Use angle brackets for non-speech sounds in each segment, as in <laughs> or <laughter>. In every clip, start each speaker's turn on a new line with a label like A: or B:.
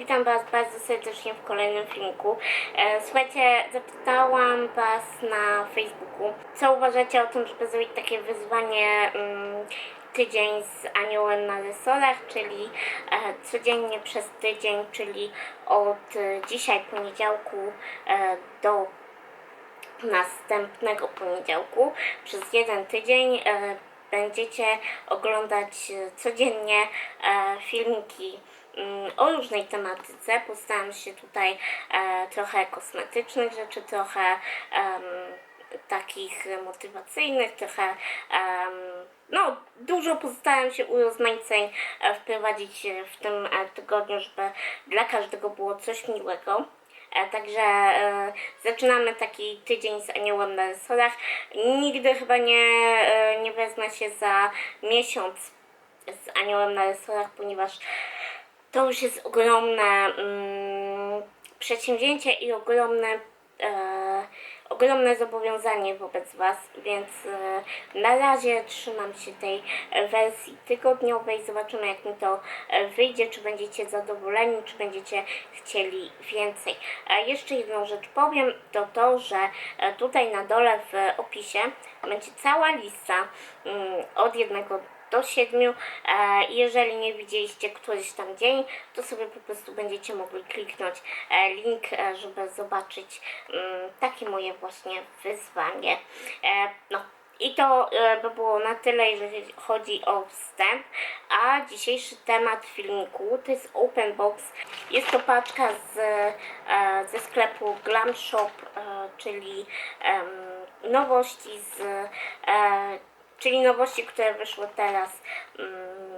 A: witam Was bardzo serdecznie w kolejnym filmiku. E, Słuchajcie, zapytałam Was na Facebooku, co uważacie o tym, żeby zrobić takie wyzwanie mm, tydzień z aniołem na resorach, czyli e, codziennie przez tydzień, czyli od e, dzisiaj poniedziałku do następnego poniedziałku przez jeden tydzień będziecie oglądać codziennie e, filmiki o różnej tematyce. Postaram się tutaj e, trochę kosmetycznych rzeczy, trochę takich motywacyjnych, trochę no dużo postaram się urozmaiceń e, wprowadzić w tym e, tygodniu, żeby dla każdego było coś miłego. Także e, zaczynamy taki tydzień z aniołem na resorach. Nigdy chyba nie, e, nie wezmę się za miesiąc z aniołem na resorach, ponieważ to już jest ogromne mm, przedsięwzięcie i ogromne, e, ogromne zobowiązanie wobec Was, więc e, na razie trzymam się tej wersji tygodniowej. Zobaczymy, jak mi to e, wyjdzie, czy będziecie zadowoleni, czy będziecie chcieli więcej. E, jeszcze jedną rzecz powiem, to to, że e, tutaj na dole w opisie będzie cała lista mm, od jednego do siedmiu. E, jeżeli nie widzieliście któryś tam dzień, to sobie po prostu będziecie mogli kliknąć e, link, e, żeby zobaczyć mm, takie moje właśnie wyzwanie. No. I to by było na tyle, jeżeli chodzi o wstęp. A dzisiejszy temat filmiku to jest Open Box. Jest to paczka z, ze sklepu Glam Shop, czyli nowości z czyli nowości, które wyszły teraz. Mm,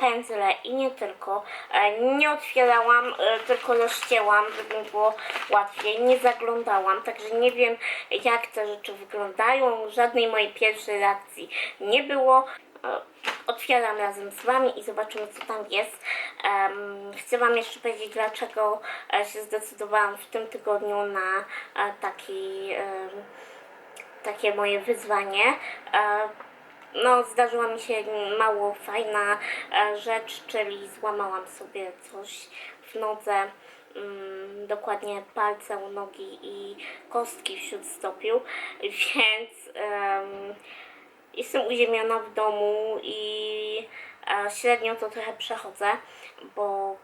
A: pędzle i nie tylko. E, Nie otwierałam, e, tylko rozcięłam, żeby było łatwiej. Nie zaglądałam, także nie wiem jak te rzeczy wyglądają. Żadnej mojej pierwszej reakcji nie było. E, Otwieram razem z Wami i zobaczymy co tam jest. Chcę Wam jeszcze powiedzieć dlaczego się zdecydowałam w tym tygodniu na taki takie moje wyzwanie. E, No, zdarzyła mi się mało fajna e, rzecz, czyli złamałam sobie coś w nodze, mm, dokładnie palce u nogi i kostki w śródstopiu, <laughs> więc em, jestem uziemiona w domu i e, średnio to trochę przechodzę, bo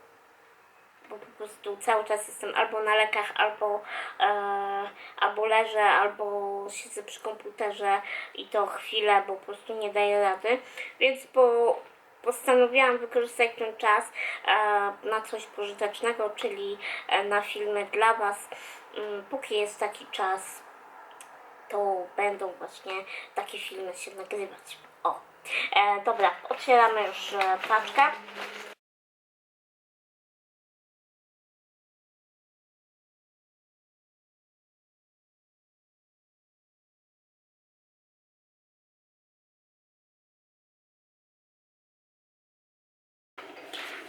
A: bo po prostu cały czas jestem albo na lekach, albo, e, albo leżę, albo siedzę przy komputerze i to chwilę, bo po prostu nie daję rady. Więc po, postanowiłam wykorzystać ten czas e, na coś pożytecznego, czyli e, na filmy dla Was. Mm, Póki jest taki czas, to będą właśnie takie filmy się nagrywać. O, e, dobra, otwieramy już e, paczkę.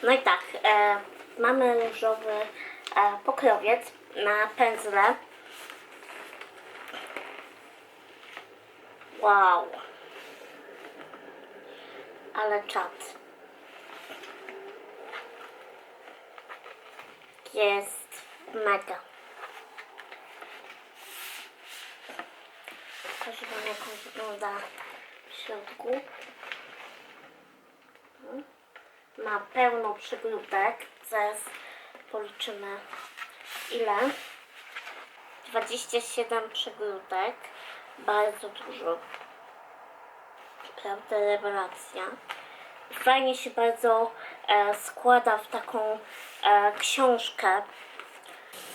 A: No i tak, e, mamy różowy e, pokrowiec na pędzle. Wow. Ale czad. Jest mega. Pokażę wam jak on wygląda w środku. Ma pełno przygródek. Zaraz policzymy ile. 27 przygródek. Bardzo dużo. Prawda, rewelacja. Fajnie się bardzo e, składa w taką e, książkę.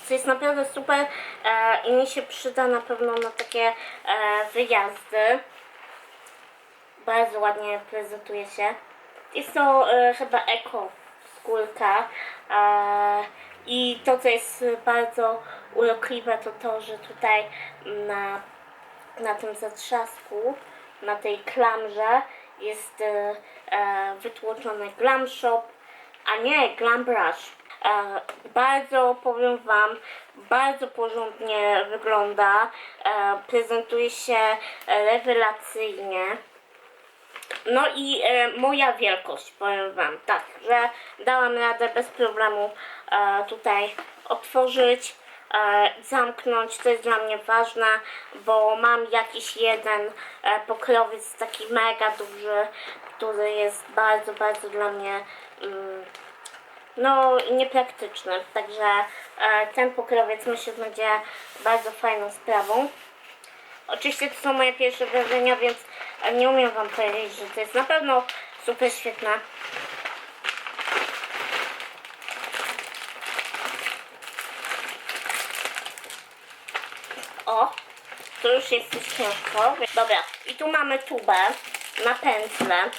A: Co jest naprawdę super e, i mi się przyda na pewno na takie e, wyjazdy. Bardzo ładnie prezentuje się. Jest to e, chyba eko skórka. E, I to, co jest bardzo urokliwe, to to, że tutaj na, na tym zatrzasku, na tej klamrze jest e, e, wytłoczony glam shop, a nie glam brush. E, bardzo powiem Wam, bardzo porządnie wygląda. E, prezentuje się rewelacyjnie. No i e, moja wielkość, powiem Wam, tak, że dałam radę bez problemu e, tutaj otworzyć, e, zamknąć, to jest dla mnie ważne, bo mam jakiś jeden e, pokrowiec taki mega duży, który jest bardzo, bardzo dla mnie mm, no niepraktyczny, także e, ten pokrowiec myślę, będzie bardzo fajną sprawą. Oczywiście to są moje pierwsze wrażenia, więc nie umiem Wam powiedzieć, że to jest na pewno super świetne. O, to już jest coś ciężko. Dobra, i tu mamy tubę na pędzle.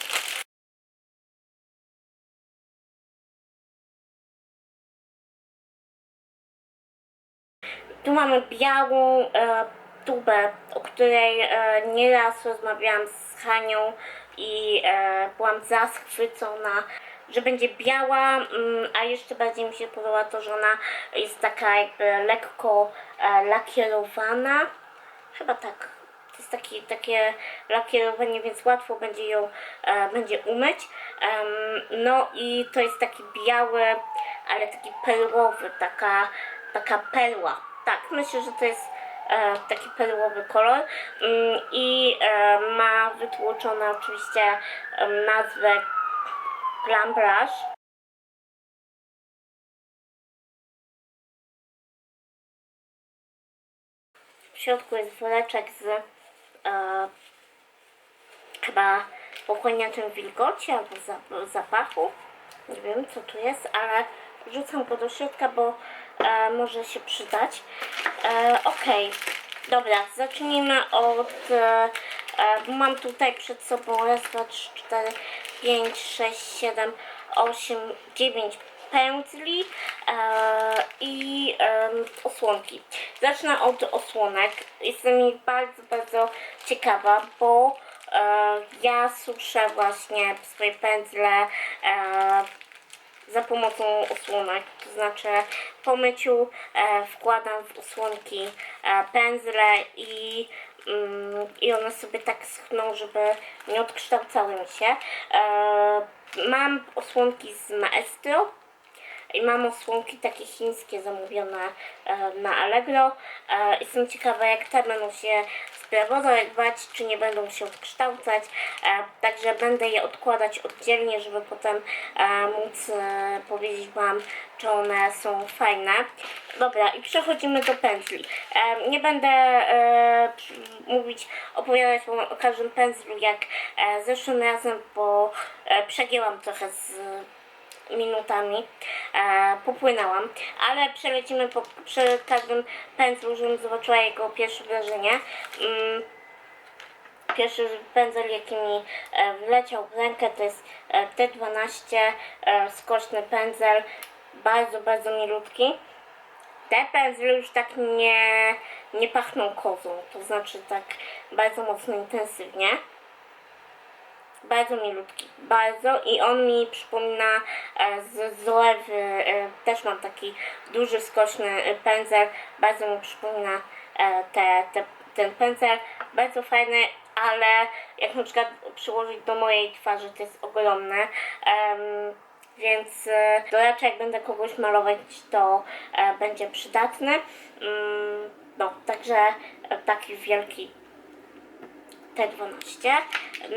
A: Tu mamy białą e, tubę, o której e, nieraz rozmawiałam z Hanią i e, byłam zachwycona, że będzie biała, mm, a jeszcze bardziej mi się podoba to, że ona jest taka jakby lekko e, lakierowana. Chyba tak. To jest taki, takie lakierowanie, więc łatwo będzie ją e, będzie umyć. No i to jest taki biały, ale taki perłowy, taka, taka perła. Tak, myślę, że to jest taki perłowy kolor Mm, i e, ma wytłoczone oczywiście nazwę Glam Brush. W środku jest woreczek z e, chyba pochłaniaczem wilgoci albo zap- zapachu. Nie wiem co tu jest, ale wrzucam go do środka, bo e, może się przydać. E, Okej, dobra, zacznijmy od... E, e, mam tutaj przed sobą raz, dwa, trzy, cztery, pięć, sześć, siedem, osiem, dziewięć pędzli e, i em, osłonki. Zacznę od osłonek. Jestem ich bardzo, bardzo ciekawa, bo e, ja suszę właśnie swoje pędzle e, za pomocą osłonek, to znaczy po myciu e, wkładam w osłonki e, pędzle i, mm, i one sobie tak schną, żeby nie odkształcały mi się. E, mam osłonki z Maestro i mam osłonki takie chińskie zamówione e, na Allegro. E, jestem ciekawa jak te będą się sprawować, czy nie będą się odkształcać. E, także będę je odkładać oddzielnie, żeby potem móc powiedzieć Wam, czy one są fajne. Dobra, i przechodzimy do pędzli. Nie będę mówić, opowiadać Wam o każdym pędzlu jak zeszłym razem, bo przegięłam trochę z minutami e, popłynęłam, ale przelecimy po, przy każdym pędzlu, żebym zobaczyła jego pierwsze wrażenie. Mm, Pierwszy pędzel, jaki mi e, wleciał w rękę, to jest e, T12 e, skoczny pędzel, bardzo, bardzo milutki. Te pędzle już tak nie, nie pachną kozą, to znaczy tak bardzo mocno intensywnie bardzo milutki, bardzo i on mi przypomina e, z Zoewy, e, też mam taki duży, skoczny e, pędzel, bardzo mi przypomina te, te, ten pędzel, bardzo fajny, ale jak na przykład przyłożyć do mojej twarzy, to jest ogromne. Em, więc to raczej jak będę kogoś malować, to e, będzie przydatny. Mm, no, także taki wielki T12.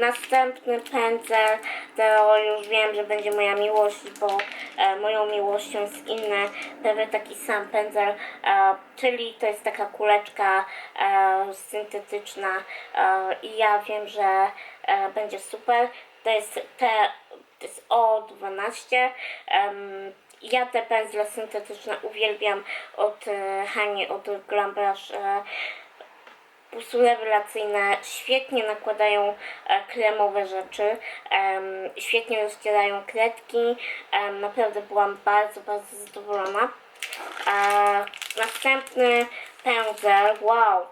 A: Następny pędzel, to już wiem, że będzie moja miłość, bo e, moją miłością jest inny, prawie taki sam pędzel, e, czyli to jest taka kuleczka e, syntetyczna e, i ja wiem, że e, będzie super. To jest te, to jest O12. Em, ja te pędzle syntetyczne uwielbiam od e, Hani, od Glam Brush. E, prostu rewelacyjne, świetnie nakładają e, kremowe rzeczy, świetnie rozdzielają kredki, naprawdę byłam bardzo, bardzo zadowolona. E, następny pędzel, wow!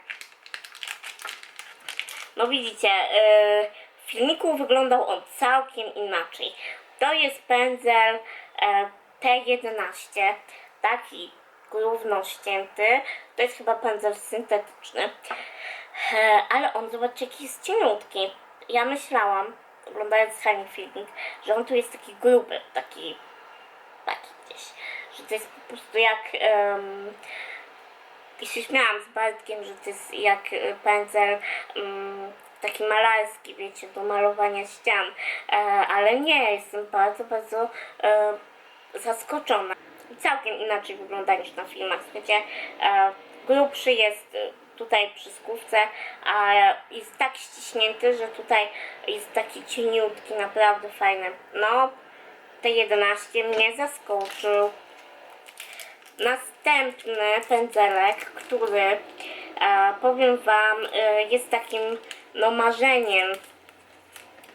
A: No widzicie, e, w filmiku wyglądał on całkiem inaczej. To jest pędzel e, T11, taki równo ścięty. To jest chyba pędzel syntetyczny. E, ale on, zobaczcie, jaki jest cieniutki. Ja myślałam, oglądając Honey Filmik, że on tu jest taki gruby, taki, taki gdzieś, że to jest po prostu jak, em, i się śmiałam z Bartkiem, że to jest jak e, pędzel mm, taki malarski, wiecie, do malowania ścian, e, ale nie, jestem bardzo, bardzo e, zaskoczona. Całkiem inaczej wygląda niż na filmach, wiecie, e, grubszy jest e, tutaj przy skówce, a jest tak ściśnięty, że tutaj jest taki cieniutki, naprawdę fajny. No, te 11 mnie zaskoczył. Następny pędzelek, który e, powiem Wam e, jest takim no, marzeniem,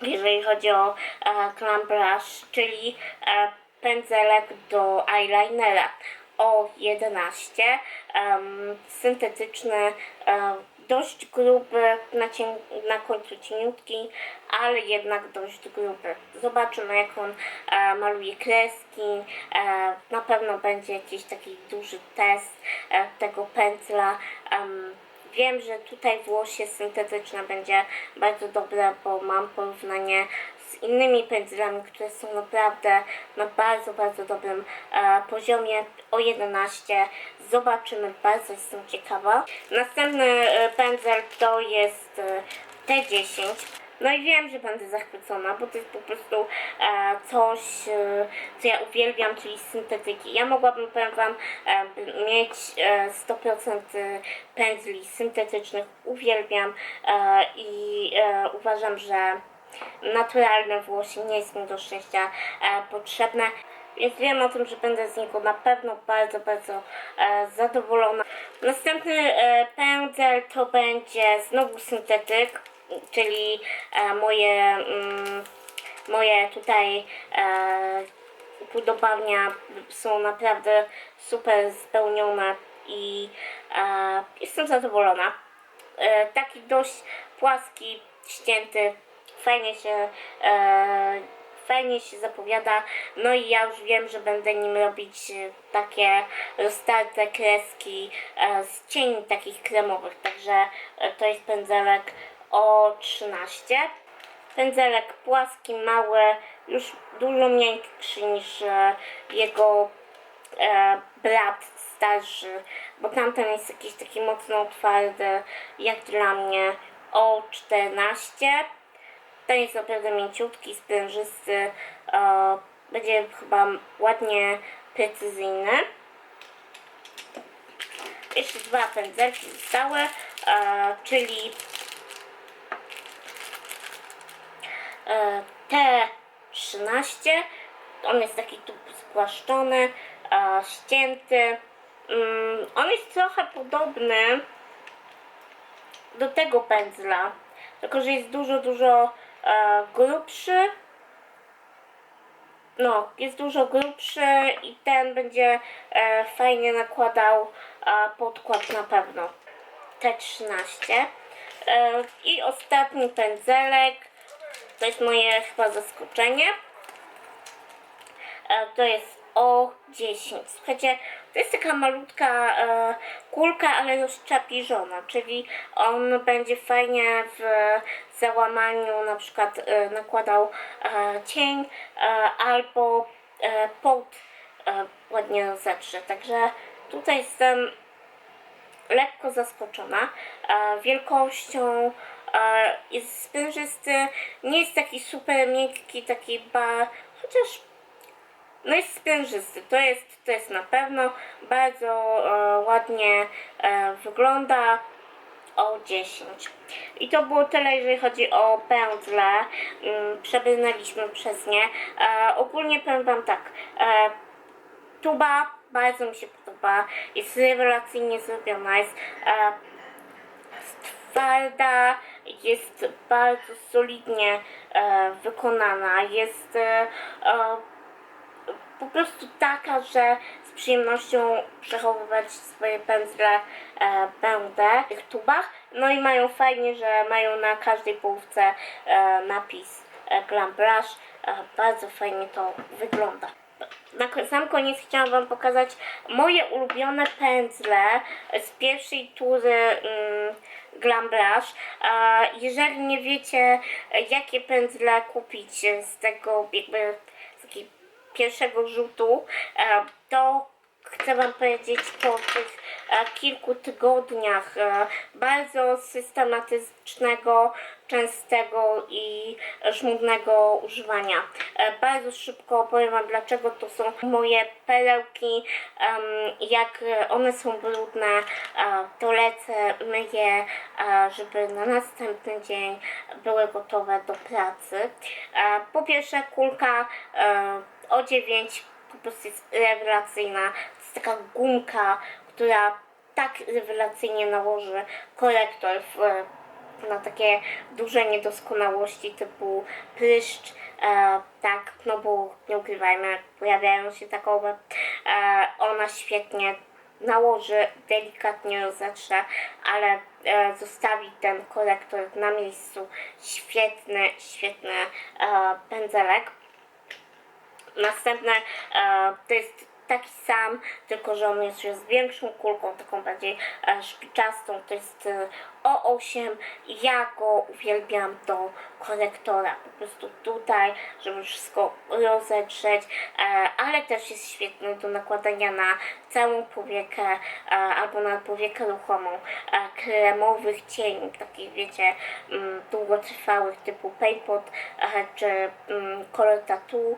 A: jeżeli chodzi o e, Brush, czyli e, pędzelek do eyelinera o 11, em, syntetyczny, e, dość gruby, na, cien, na końcu cieniutki, ale jednak dość gruby. Zobaczymy jak on e, maluje kreski, e, na pewno będzie jakiś taki duży test e, tego pędzla. Em, Wiem, że tutaj włosie syntetyczne będzie bardzo dobre, bo mam porównanie z innymi pędzlami, które są naprawdę na bardzo, bardzo dobrym e, poziomie o 11. Zobaczymy, bardzo jestem ciekawa. Następny e, pędzel to jest e, T10. No i wiem, że będę zachwycona, bo to jest po prostu e, coś, e, co ja uwielbiam, czyli syntetyki. Ja mogłabym, powiem Wam, e, mieć e, 100% pędzli syntetycznych. Uwielbiam e, i e, uważam, że naturalne włosy nie jest mi do szczęścia e, potrzebne. Więc wiem o tym, że będę z niego na pewno bardzo, bardzo e, zadowolona. Następny e, pędzel to będzie znowu syntetyk, czyli e, moje, mm, moje tutaj e, są naprawdę super spełnione i e, jestem zadowolona. E, taki dość płaski, ścięty, fajnie się, e, fajnie się zapowiada. No i ja już wiem, że będę nim robić e, takie roztarte kreski e, z cieni takich kremowych. Także e, to jest pędzelek o 13. Pędzelek płaski, mały, już dużo miększy niż e, jego e, brat starszy, bo tamten jest jakiś taki mocno twardy, jak dla mnie, o 14. Ten jest naprawdę mięciutki, sprężysty, e, będzie chyba ładnie precyzyjny. Jeszcze dwa pędzelki zostały, e, czyli e, T13. On jest taki tu spłaszczony, ścięty. Mm, on jest trochę podobny do tego pędzla, tylko że jest dużo, dużo e, grubszy. No, jest dużo grubszy i ten będzie e, fajnie nakładał e, podkład na pewno. T13. E, I ostatni pędzelek. To jest moje chyba zaskoczenie. E, to jest O10. Słuchajcie, to jest taka malutka e, kulka, ale rozczapiżona, czyli on będzie fajnie w załamaniu na przykład e, nakładał e, cień e, albo e, e, ładnie rozetrze. Także tutaj jestem lekko zaskoczona e, wielkością. E, jest sprężysty, nie jest taki super miękki, taki ba, chociaż no jest sprężysty, to jest, to jest na pewno bardzo e, ładnie e, wygląda o 10. I to było tyle, jeżeli chodzi o pędzle. Mm, Przebrnęliśmy przez nie. E, ogólnie powiem Wam tak. E, tuba bardzo mi się podoba. Jest rewelacyjnie zrobiona. Jest e, twarda, jest bardzo solidnie e, wykonana. Jest e, e, po prostu taka, że z przyjemnością przechowywać swoje pędzle e, będę w tych tubach. No i mają fajnie, że mają na każdej połówce e, napis e, Glam Brush. E, bardzo fajnie to wygląda. na sam koniec chciałam Wam pokazać moje ulubione pędzle z pierwszej tury mm, Glam Brush. A jeżeli nie wiecie, jakie pędzle kupić z tego jakby z takiego pierwszego rzutu, e, to chcę Wam powiedzieć po tych e, kilku tygodniach e, bardzo systematycznego, częstego i żmudnego używania. Bardzo szybko opowiem Wam, dlaczego to są moje perełki. Jak one są brudne, to lecę, myję, żeby na następny dzień były gotowe do pracy. Po pierwsze, kulka e, o 9 po prostu jest rewelacyjna. To jest taka gumka, która tak rewelacyjnie nałoży korektor w, na takie duże niedoskonałości typu pryszcz, e, tak, no bo nie ukrywajmy, pojawiają się takowe. E, ona świetnie nałoży, delikatnie rozetrze, ale e, zostawi ten korektor na miejscu. Świetny, świetny e, pędzelek. Następne e, to jest taki sam, tylko że on jest już z większą kulką, taką bardziej e, szpiczastą. To jest e, O8. Ja go uwielbiam do korektora. Po prostu tutaj, żeby wszystko rozetrzeć, e, ale też jest świetny do nakładania na całą powiekę e, albo na powiekę ruchomą e, kremowych cieni, takich wiecie, mm, długotrwałych typu Paypot e, czy mm, Color Tattoo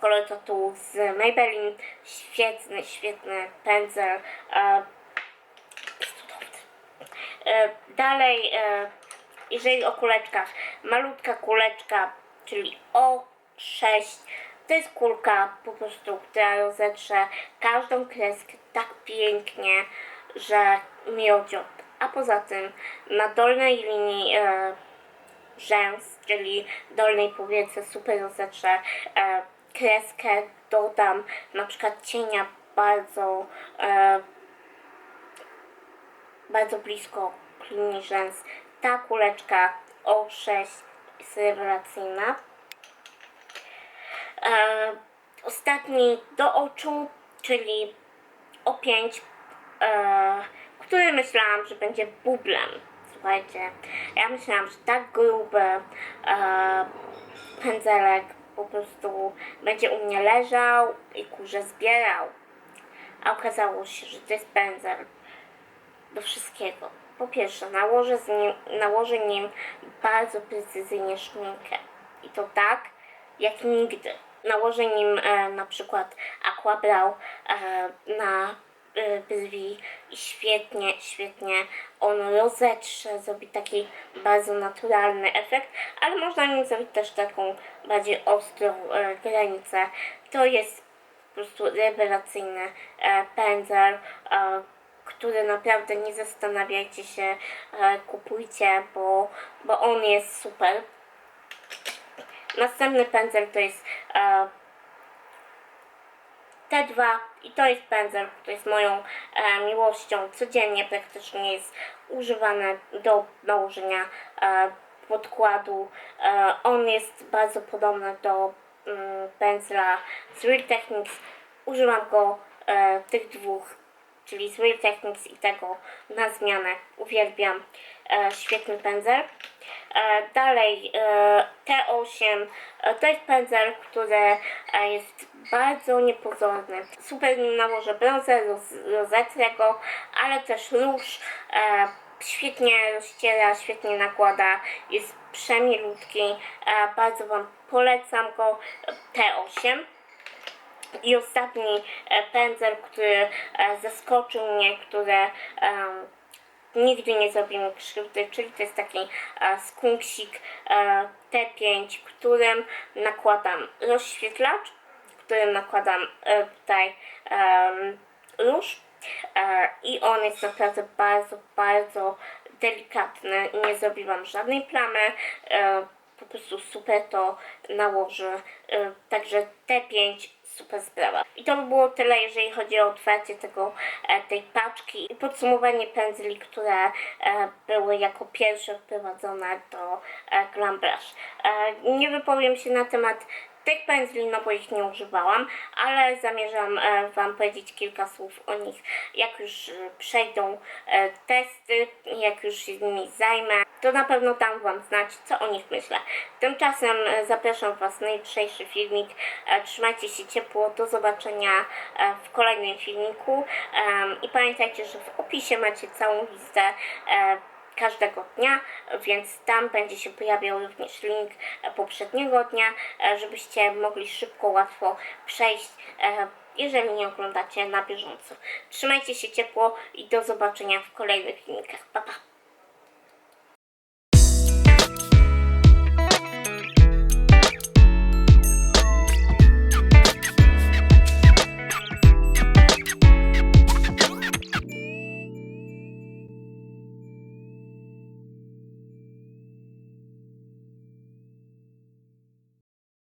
A: kolor tatu z Maybelline. Świetny, świetny pędzel. E. E, dalej, e, jeżeli o kuleczkach, malutka kuleczka, czyli O6. To jest kulka po prostu, która rozetrze każdą kreskę tak pięknie, że miodziot. A poza tym na dolnej linii e, rzęs, czyli dolnej powiece super rozetrze e, kreskę, dodam na przykład cienia bardzo e, bardzo blisko linii rzęs. Ta kuleczka O6 jest rewelacyjna. E, ostatni do oczu, czyli O5, e, który myślałam, że będzie bublem. Słuchajcie, ja myślałam, że tak gruby e, pędzelek po prostu będzie u mnie leżał i kurze zbierał. A okazało się, że to jest pędzel do wszystkiego. Po pierwsze, nałożę, z nim, nałożę nim bardzo precyzyjnie szminkę. I to tak, jak nigdy. Nałożę nim e, na przykład aquabrow e, na brwi i świetnie, świetnie on rozetrze, zrobi taki bardzo naturalny efekt, ale można nim zrobić też taką bardziej ostrą e, granicę. To jest po prostu rewelacyjny e, pędzel, e, który naprawdę nie zastanawiajcie się, e, kupujcie, bo, bo on jest super. Następny pędzel to jest e, T2 i to jest pędzel, który jest moją e, miłością. Codziennie praktycznie jest używany do nałożenia e, podkładu. E, on jest bardzo podobny do mm, pędzla z Real Techniques. Używam go e, tych dwóch, czyli z Real Techniques i tego na zmianę. Uwielbiam. E, świetny pędzel. E, dalej e, T8 e, to jest pędzel, który e, jest bardzo niepozorny. Super nałożę bronzer, roz, rozetrę go, ale też róż e, świetnie rozciera, świetnie nakłada, jest przemilutki. E, bardzo Wam polecam go. T8. I ostatni e, pędzel, który e, zaskoczył mnie, który em, nigdy nie zrobi mi krzywdy, czyli to jest taki e, skunksik e, T5, którym nakładam rozświetlacz, którym nakładam e, tutaj róż e, i on jest naprawdę bardzo, bardzo delikatny i nie zrobiłam żadnej plamy. E, po prostu super to nałoży. Także T5 super sprawa. I to by było tyle, jeżeli chodzi o otwarcie tego, tej paczki i podsumowanie pędzli, które były jako pierwsze wprowadzone do Glam Brush. Nie wypowiem się na temat tych pędzli, no bo ich nie używałam, ale zamierzam e, Wam powiedzieć kilka słów o nich, jak już e, przejdą e, testy, jak już się nimi zajmę, to na pewno dam Wam znać, co o nich myślę. Tymczasem zapraszam Was na jutrzejszy filmik. Trzymajcie się ciepło, do zobaczenia w kolejnym filmiku i pamiętajcie, że w opisie macie całą listę każdego dnia, więc tam będzie się pojawiał również link poprzedniego dnia, e, żebyście mogli szybko, łatwo przejść, e, jeżeli nie oglądacie na bieżąco. Trzymajcie się ciepło i do zobaczenia w kolejnych filmikach. Pa, pa!